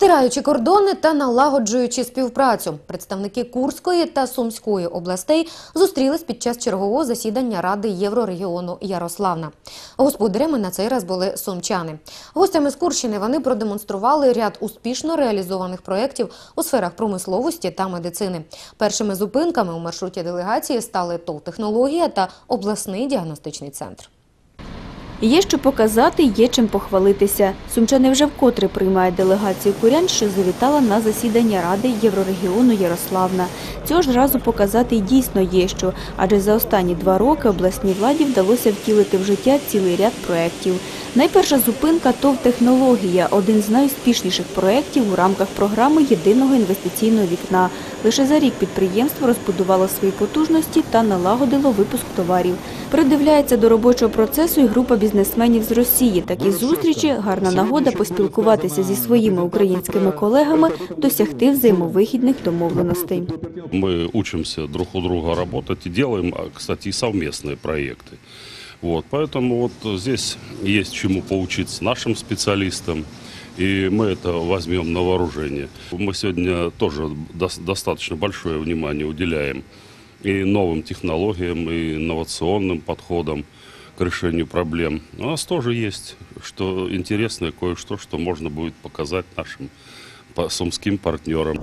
Стираючи кордони та налагоджуючи співпрацю, представники Курської та Сумської областей зустрілись під час чергового засідання Ради Єврорегіону Ярославна. Господарями на цей раз були сумчани. Гостями з Курщини вони продемонстрували ряд успішно реалізованих проєктів у сферах промисловості та медицини. Першими зупинками у маршруті делегації стали ТОВ «Технологія» та обласний діагностичний центр. Є що показати, є чим похвалитися. Сумчани вже вкотре приймають делегацію курян, що завітала на засідання Ради Єврорегіону Ярославна. Цього ж разу показати дійсно є що, адже за останні два роки обласній владі вдалося втілити в життя цілий ряд проєктів. Найперша зупинка ТОВ «Технологія» – один з найуспішніших проєктів у рамках програми єдиного інвестиційного вікна. Лише за рік підприємство розбудувало свої потужності та налагодило випуск товарів. Придивляється до робочого процесу і група бізнесменів з Росії. Такі зустрічі – гарна нагода поспілкуватися зі своїми українськими колегами, досягти взаємовигідних домовленостей. Мы учимся друг у друга работать и делаем, а, кстати, и совместные проекты. Вот, поэтому вот здесь есть чему поучиться нашим специалистам, и мы это возьмем на вооружение. Мы сегодня тоже дос- достаточно большое внимание уделяем и новым технологиям, и инновационным подходам к решению проблем. У нас тоже есть что интересное, кое-что, что можно будет показать нашим сумским партнерам.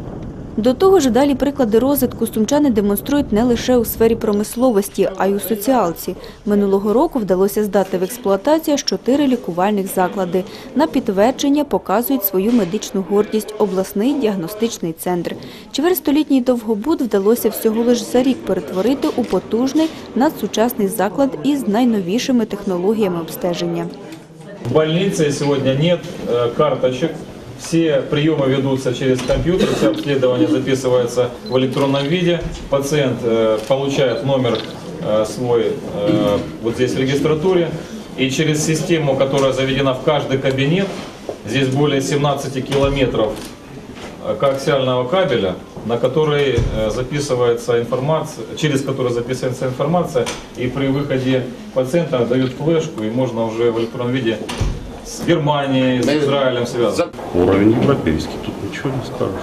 До того ж, далі приклади розвитку сумчани демонструють не лише у сфері промисловості, а й у соціалці. Минулого року вдалося здати в експлуатацію чотири лікувальних заклади. На підтвердження показують свою медичну гордість – обласний діагностичний центр. Чверстолітній довгобуд вдалося всього лише за рік перетворити у потужний надсучасний заклад із найновішими технологіями обстеження. В больнице сегодня нет э, карточек. Все приемы ведутся через компьютер, все обследование записывается в электронном виде. Пациент э, получает номер э, свой э, вот здесь в регистратуре. И через систему, которая заведена в каждый кабинет, здесь более 17 километров коаксиального кабеля, на который записывается информация, через который записывается информация, и при выходе пациента дают флешку, и можно уже в электронном виде с Германией, с Израилем связано. Уровень европейский, тут ничего не скажешь.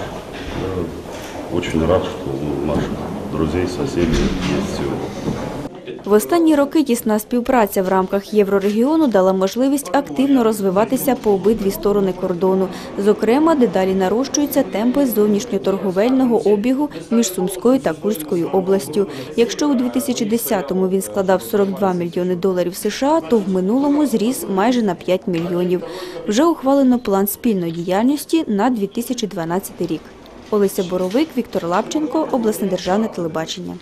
Я очень рад, что у наших друзей, соседей есть сегодня. В останні роки тісна співпраця в рамках Єврорегіону дала можливість активно розвиватися по обидві сторони кордону. Зокрема, дедалі нарощуються темпи зовнішньоторговельного обігу між Сумською та Курською областю. Якщо у 2010-му він складав 42 мільйони доларів США, то в минулому зріс майже на 5 мільйонів. Вже ухвалено план спільної діяльності на 2012 рік. Олеся Боровик, Віктор Лапченко, обласне державне телебачення.